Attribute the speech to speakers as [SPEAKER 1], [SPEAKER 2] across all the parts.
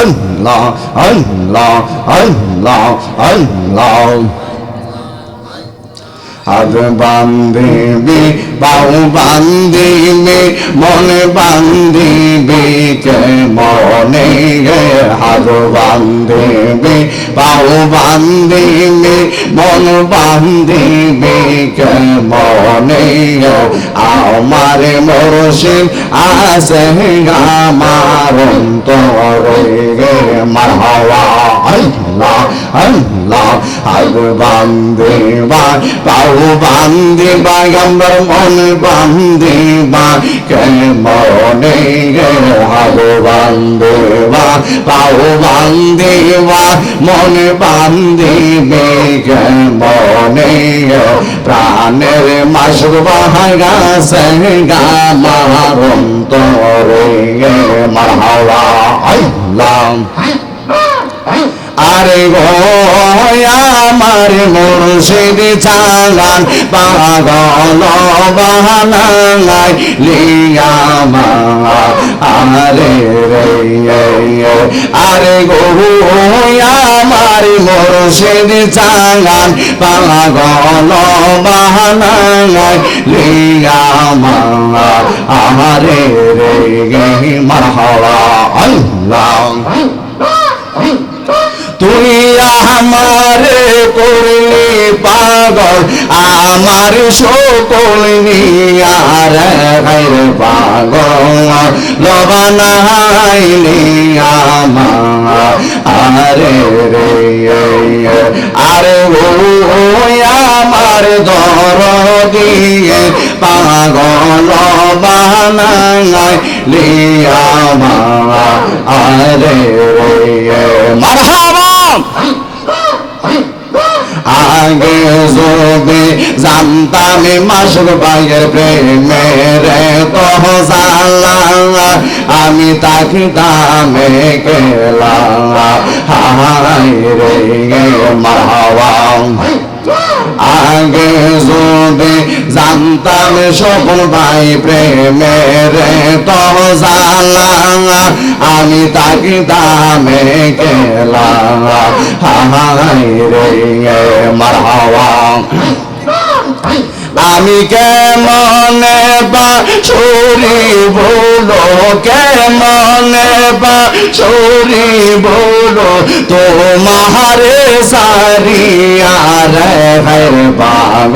[SPEAKER 1] আল্লাহ আল্লাহ আল্লাহ আল্লাহ। হাত বান্ধিবি বাউ বান্ধিবি মনে বান্ধিবি কে মনে গে বান্ধিবি বাউ বান্ধিবি মন বান্ধিবি মনে আমার মুর্শিদ আছে আমার অন্তরে মারহাওয়া আল্লাহ আল্লাহ হাত বান্ধিবা পাও বান্ধিবা মন বান্ধিবা কে মনে গে হাত বান্ধিবা পাও বান্ধিবা বান্ধিবে কে মনে প্রাণের মাসুর বাহাগা সেগা মারন্তরে গে মারহাওয়া আরে গো, আমার মুর্শিদ চালান, পাগল বাহানাই লিয়ামা আরে রে, আরে গো মুর্শিদ চাঙান পাগল বাহানাই লিয়ামা আমারে রে মারহাওয়া আল্লাহ। তুই আমার করলি পাগল, আমার সকল গাইর পাগল। লবানাইলি আমার, আরে রে, আরে ও আমার দর দিয়ে পাগল বানাই লিয়ামা আরে রে। আগে যদি জানতাম মাসুর ভাইয়ের প্রেমের তো জানলা আমি তাকে দামে গেলা হাই রে গে মারহাবা আগে জানতাম সকল ভাই প্রেমের তর জালা আমি তাকে দামে গেলা হাই রে মারহাওয়া। আমি কেমনে বা ছড়ি বলো কেমনে বা ছড়ি বলো তোমারে সারিয়ার হের পাগ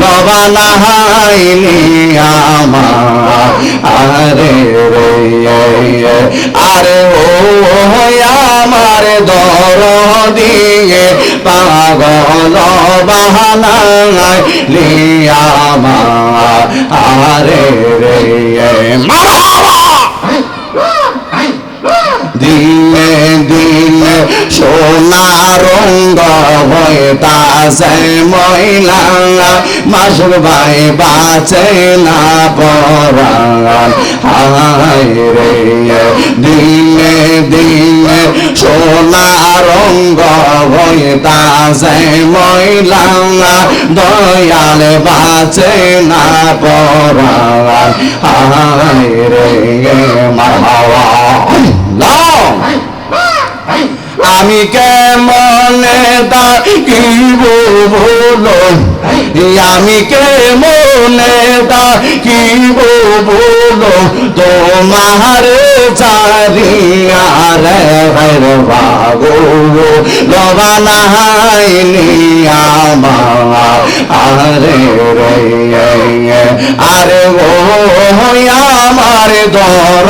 [SPEAKER 1] লবানা হাইনি আমার আরে রে আরে ও আমার দর দিয়ে পাগল বাহানায় লিয়ামা আরে রে দিনে দিনে সোনা রঙ্গ হইতাছে মহিলা মাসুর ভাই বাঁচে না পরাণ। হায় রে দিনে দিনে সোনা রঙ্গ হইতাছে মহিলা দয়াল বাঁচে না পরাণ হায় রে মারহাওয়া আমি কেমনে তাকিব বলো আমি কেমনে তাকিব বলো তোমার চারিয়ার হের বাগো লবানা হাইনি আমার আরে রে আরে ও আমার দর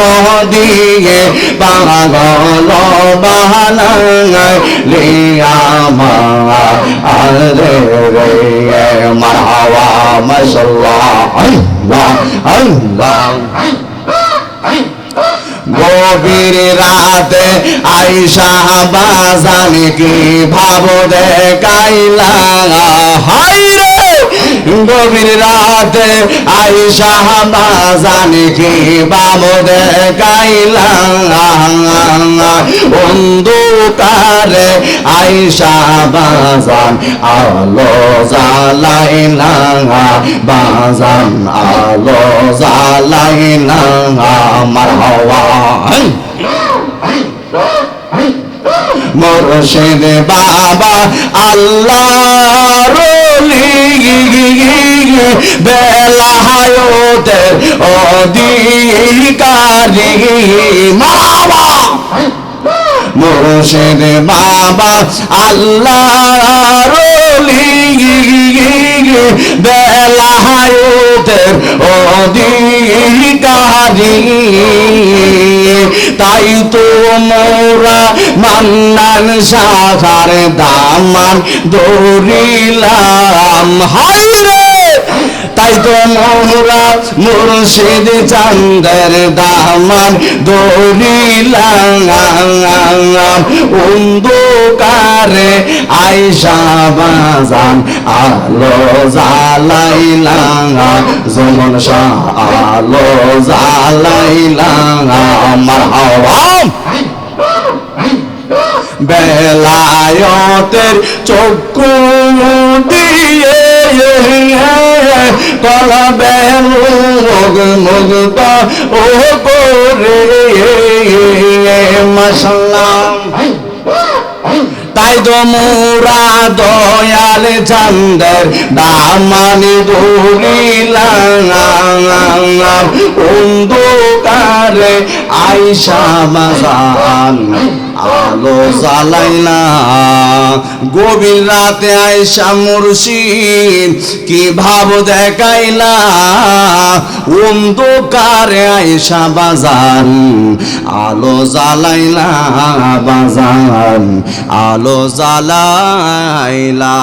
[SPEAKER 1] দিয়ে পাগল বাহানায় লিয়ামা আরে রে মারহাওয়া মাশাল্লাহ আল্লাহ আল্লাহ গভীর রাতে আইসা বাজানে কি ভাব দেখাইলা হাই রে গভীর রাতে আইসা বাজান কি ভাব দেখাইলা অন্ধকারে আইসা বাজান আলো জ্বালাইলা। বাজান আলো জ্বালাইলা। আমার হওয়া। মুর্শিদ বাবা আল্লাহ বেলায়তের অধিকারী মাবা মুর্শিদ বাবা আল্লাহ বেলায়তের অধিকারী তাই তো মোরা মান্নান সাহার দামান দৌড়িলাম হাই রে তাই মোরা মুর্শিদ চান্দের দামান দৌড়িলাম অন্ধকারে আইসা বাজান আলো জ্বালাইলাম জমন শাহ আলো আমার বেলায়তের চক্ষু দিয়ে কলবে মুগ মুগ ও করে মশাল্লাহ তাই তো মোরা দয়াল চন্দের দামানি দৌড়িলাম অন্ধকারে আইসা মাজান। আলো জ্বালাইলা। গভীর রাতে আয়সা মুর্শিদ কি ভাব দেখাইলা? অন্ধকারে আয়সা বাজান, আলো জ্বালাইলা বাজান, আলো জ্বালাইলা।